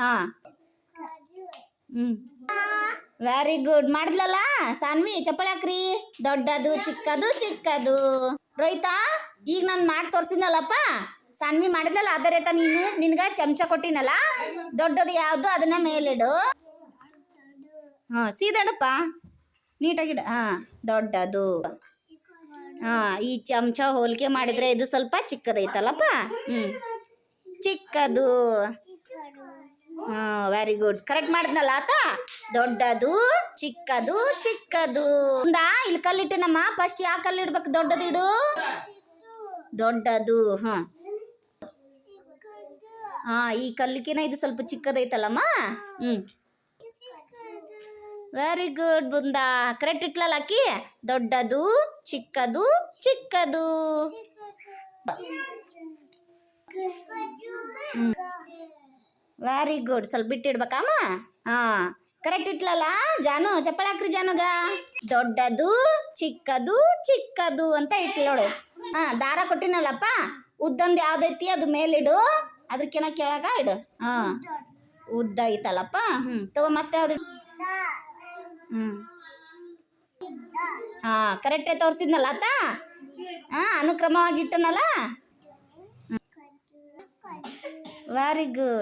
ಹ್ಮ್. Very good ಮಾಡಿದ್ಲಲ್ಲ? ಸಾನ್ವಿ ಚಪ್ಪಳಿ ಹಾಕ್ರಿ. ದೊಡ್ಡದು, ಚಿಕ್ಕದು ಚಿಕ್ಕದು. ರೋಹಿತಾ, ಈಗ ನಾನು ಮಾಡಿ ತೋರ್ಸಿದ್ನಲ್ಲಪ್ಪ? ಸಾನ್ವಿ ಮಾಡಿದ್ಲಲ್ಲ ಅದೇ ರೈತ ನೀನು? ನಿನ್ಗ ಚಮಚ ಕೊಟ್ಟಿನಲ್ಲ? ದೊಡ್ಡದು ಯಾವುದು? ಅದನ್ನ ಮೇಲಿಡು. ಹಾ, ಸೀದಾಡಪ್ಪ. ನೀಟಾಗಿಡ. ಹಾ, ದೊಡ್ಡದು. ಹಾ, ಈ ಚಮಚ ಹೋಲಿಕೆ ಮಾಡಿದ್ರೆ ಇದು ಸ್ವಲ್ಪ ಚಿಕ್ಕದೈತಲ್ಲಪ್ಪ? ಹ್ಮ್. ಚಿಕ್ಕದು. ವೆರಿ ಗುಡ್ ಕರೆಕ್ಟ್ ಮಾಡಿದ್ನಲ್ಲ ಆತ? ದೊಡ್ಡದು, ಚಿಕ್ಕದು ಚಿಕ್ಕದು. ಒಂದಾ, ಇಲ್ಲಿ ಕಲ್ಲಿಟ್ಟಿನಮ್ಮ ಫಸ್ಟ್ ಯಾವ ಕಲ್ಲು ಇಡ್ಬೇಕು? ದೊಡ್ಡದು ಇಡು. ದೊಡ್ಡದು, ಹಾ. ಹಾ, ಈ ಕಲ್ಲಿಕಿನ ಇದು ಸ್ವಲ್ಪ ಚಿಕ್ಕದೈತಲ್ಲಮ್ಮ? ಹ್ಮ್. ವೆರಿ ಗುಡ್ ಬುಂದಾ. ಕರೆಕ್ಟ್ ಇಟ್ಲಲ್ಲ ಅಕ್ಕಿ? ದೊಡ್ಡದು, ಚಿಕ್ಕದು ಚಿಕ್ಕದು. ವೆರಿ ಗುಡ್ ಸ್ವಲ್ಪ ಬಿಟ್ಟಿಡ್ಬೇಕಮ್ಮ? ಹಾ. ಕರೆಕ್ಟ್ ಇಟ್ಲಲ್ಲ? ಜಾನು ಚಪ್ಪಳ ಹಾಕ್ರಿ ಜಾನುಗ. ದೊಡ್ಡದು, ಚಿಕ್ಕದು ಚಿಕ್ಕದು ಅಂತ ಇಟ್ಲು ನೋಡು. ಹಾ, ದಾರ ಕೊಟ್ಟಿನಲ್ಲಪ್ಪ? ಉದ್ದಂದು ಯಾವ್ದೈತಿ ಅದು ಮೇಲಿಡು. ಅದಕ್ಕಿನ ಕೆಳಗ ಇಡು. ಹಾ. ಉದ್ದ ಐತಲ್ಲಪ್ಪ? ಹ್ಮ್. ತಗೋ ಮತ್ತೆ ಯಾವ್ದು ಹ್ಮ್. ಹಾ ಕರೆಕ್ಟೇ ತೋರಿಸಿದ್ನಲ್ಲ ಅತ್ತ ಹಾ, ಅನುಕ್ರಮವಾಗಿ ಇಟ್ಟನಲ್ಲ? Very good